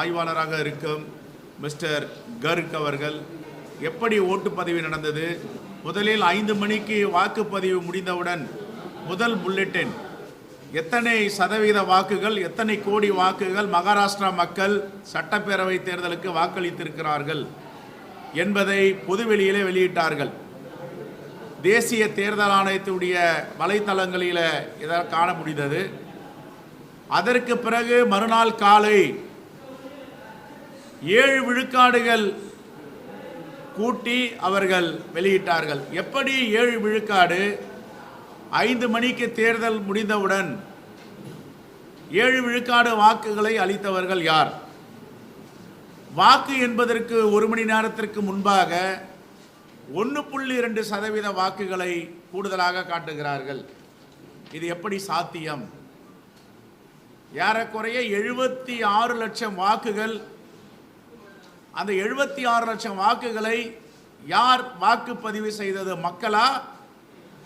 ஆய்வாளராக இருக்கும் மிஸ்டர் கர்க் அவர்கள் எப்படி ஓட்டுப்பதிவு நடந்தது? முதலில் ஐந்து மணிக்கு வாக்குப்பதிவு முடிந்தவுடன் முதல் புல்லட்டின் எத்தனை சதவீத வாக்குகள் எத்தனை கோடி வாக்குகள் மகாராஷ்டிரா மக்கள் சட்டப்பேரவை தேர்தலுக்கு வாக்களித்திருக்கிறார்கள் என்பதை பொதுவெளியிலே வெளியிட்டார்கள். தேசிய தேர்தல் ஆணையத்துடைய வலைத்தளங்களில் இதை காண முடிந்தது. அதற்கு பிறகு மறுநாள் காலை ஏழு விழுக்காடுகள் கூட்டி அவர்கள் வெளியிட்டார்கள். எப்படி ஏழு விழுக்காடு? ஐந்து மணிக்கு தேர்தல் முடிந்தவுடன் ஏழு விழுக்காடு வாக்குகளை அளித்தவர்கள் யார்? வாக்கு என்பதற்கு ஒரு மணி நேரத்திற்கு முன்பாக ஒன்று புள்ளி இரண்டு சதவீத வாக்குகளை கூடுதலாக காட்டுகிறார்கள். இது எப்படி சாத்தியம்? ஏறக்குறைய எழுபத்தி ஆறு லட்சம் வாக்குகள் அந்த எழுபத்தி ஆறு லட்சம் வாக்குகளை யார் வாக்குப்பதிவு செய்தது மக்களா?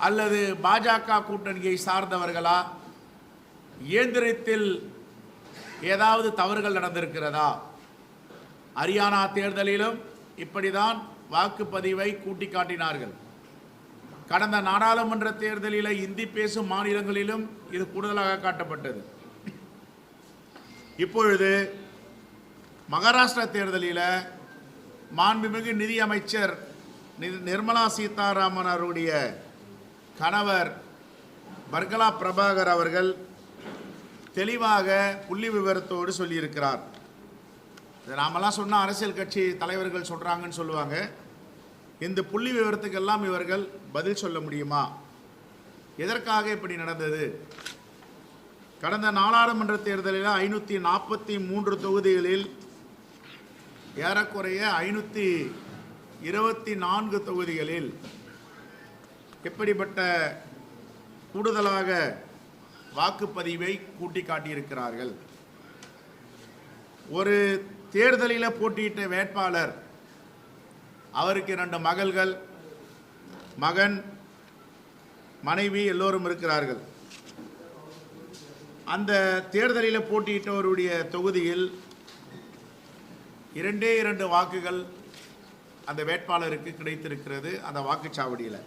அல்லது பாஜக கூட்டணியை சார்ந்தவர்களா? இயந்திரத்தில் ஏதாவது தவறுகள் நடந்திருக்கிறதா? ஹரியானா தேர்தலிலும் இப்படிதான் வாக்குப்பதிவை கூட்டி காட்டினார்கள். கடந்த நாடாளுமன்ற தேர்தலில் இந்தி பேசும் மாநிலங்களிலும் இது கூடுதலாக காட்டப்பட்டது. இப்பொழுது மகாராஷ்டிரா தேர்தலில் மாண்புமிகு நிதியமைச்சர் நி- நிர்மலா சீதாராமன் அவருடைய கணவர் பர்கலா பிரபாகர் அவர்கள் தெளிவாக புள்ளி விவரத்தோடு சொல்லியிருக்கிறார். இதை நாமெல்லாம் சொன்ன அரசியல் கட்சி தலைவர்கள் சொல்கிறாங்கன்னு சொல்லுவாங்க. இந்த புள்ளி விவரத்துக்கெல்லாம் இவர்கள் பதில் சொல்ல முடியுமா? எதற்காக இப்படி நடந்தது? கடந்த நாடாளுமன்ற தேர்தலில் ஐநூற்றி நாற்பத்தி மூன்று தொகுதிகளில் ஏறக்குறைய ஐநூற்றி இருபத்தி நான்கு தொகுதிகளில் எப்படிப்பட்ட கூடுதலாக வாக்குப்பதிவை கூட்டி காட்டியிருக்கிறார்கள் ஒரு தேர்தலில் போட்டியிட்ட வேட்பாளர் அவருக்கு இரண்டு மகள்கள் மகன் மனைவி எல்லோரும் இருக்கிறார்கள். அந்த தேர்தலில் போட்டியிட்டவருடைய தொகுதியில் இரண்டே இரண்டு வாக்குகள் அந்த வேட்பாளருக்கு கிடைத்திருக்கிறது அந்த வாக்குச்சாவடியில்.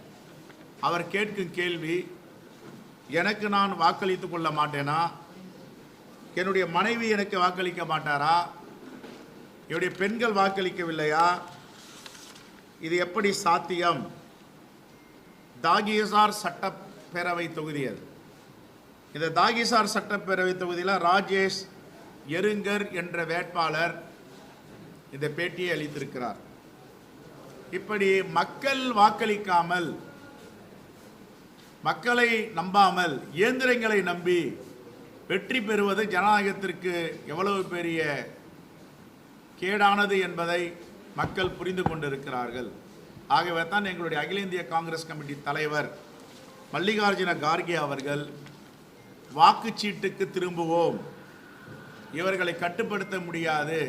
அவர் கேட்கும் கேள்வி எனக்கு நான் வாக்களித்து கொள்ள மாட்டேனா? என்னுடைய மனைவி எனக்கு வாக்களிக்க மாட்டாரா? என்னுடைய பெண்கள் வாக்களிக்கவில்லையா? இது எப்படி சாத்தியம்? தாகிசார் சட்டப்பேரவை தொகுதி அது. இந்த தாகிசார் சட்டப்பேரவை தொகுதியில் ராஜேஷ் எருங்கர் என்ற வேட்பாளர் இந்த பேட்டியை அளித்திருக்கிறார். இப்படி மக்கள் வாக்களிக்காமல் மக்களை நம்பாமல் இயந்திரங்களை நம்பி வெற்றி பெறுவது ஜனநாயகத்திற்கு எவ்வளவு பெரிய கேடானது என்பதை மக்கள் புரிந்து கொண்டிருக்கிறார்கள். ஆகவே தான் எங்களுடைய அகில இந்திய காங்கிரஸ் கமிட்டி தலைவர் மல்லிகார்ஜுன கார்கே அவர்கள் வாக்குச்சீட்டுக்கு திரும்புவோம். இவர்களை கட்டுப்படுத்த முடியாது.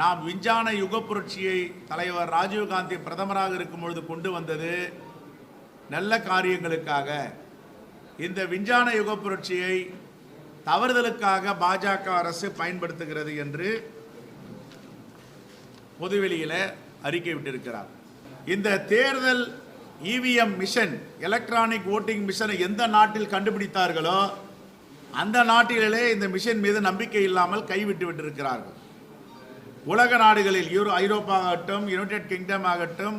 நாம் விஞ்ஞான யுக புரட்சியை தலைவர் ராஜீவ்காந்தி பிரதமராக இருக்கும் பொழுது கொண்டு வந்தது நல்ல காரியங்களுக்காக. இந்த விஞ்ஞான யுக புரட்சியை தவறுதலுக்காக பாஜக அரசு பயன்படுத்துகிறது என்று பொதுவெளியில் அறிக்கை விட்டிருக்கிறார். இந்த தேர்தல் இவிஎம் மிஷன் எலக்ட்ரானிக் ஓட்டிங் மிஷனை எந்த நாட்டில் கண்டுபிடித்தார்களோ அந்த நாட்டிலே இந்த மிஷன் மீது நம்பிக்கை இல்லாமல் கைவிட்டு விட்டிருக்கிறார்கள். உலக நாடுகளில் யூரோ ஐரோப்பா ஆகட்டும் யுனைடெட் கிங்டம் ஆகட்டும்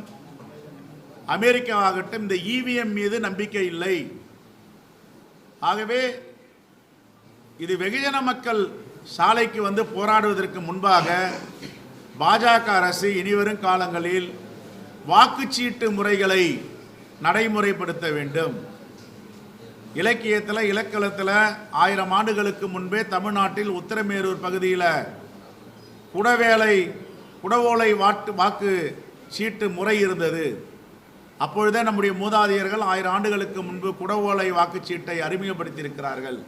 அமெரிக்கா ஆகட்டும் இந்த இவிஎம் மீது நம்பிக்கை இல்லை. ஆகவே இது வெகுஜன மக்கள் சாலைக்கு வந்து போராடுவதற்கு முன்பாக பாஜக அரசு இனிவரும் காலங்களில் வாக்குச்சீட்டு முறைகளை நடைமுறைப்படுத்த வேண்டும். இலக்கியத்தில் இலக்கணத்தில் ஆயிரம் ஆண்டுகளுக்கு முன்பே தமிழ்நாட்டில் உத்தரமேரூர் பகுதியில் குடவேலை குடவோலை வாட்டு வாக்கு சீட்டு முறை இருந்தது. அப்பொழுதே நம்முடைய மூதாதையர்கள் ஆயிரம் ஆண்டுகளுக்கு முன்பு குடவோலை வாக்குச்சீட்டை அறிமுகப்படுத்தியிருக்கிறார்கள்.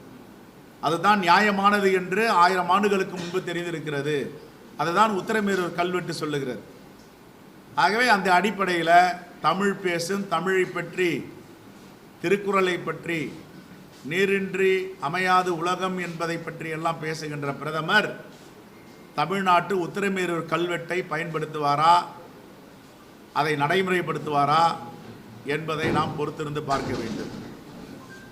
அதுதான் நியாயமானது என்று ஆயிரம் ஆண்டுகளுக்கு முன்பு தெரிந்திருக்கிறது. அதுதான் உத்தரமேரூர் கல்வெட்டு சொல்லுகிறது. ஆகவே அந்த அடிப்படையில் தமிழ் பேசும் தமிழை பற்றி திருக்குறளை பற்றி நீரின்றி அமையாது உலகம் என்பதை பற்றி எல்லாம் பேசுகின்ற பிரதமர் தமிழ்நாட்டு உத்திரமேரூர் கல்வெட்டை பயன்படுத்துவாரா? அதை நடைமுறைப்படுத்துவாரா? என்பதை நாம் பொறுத்திருந்து பார்க்க வேண்டும்.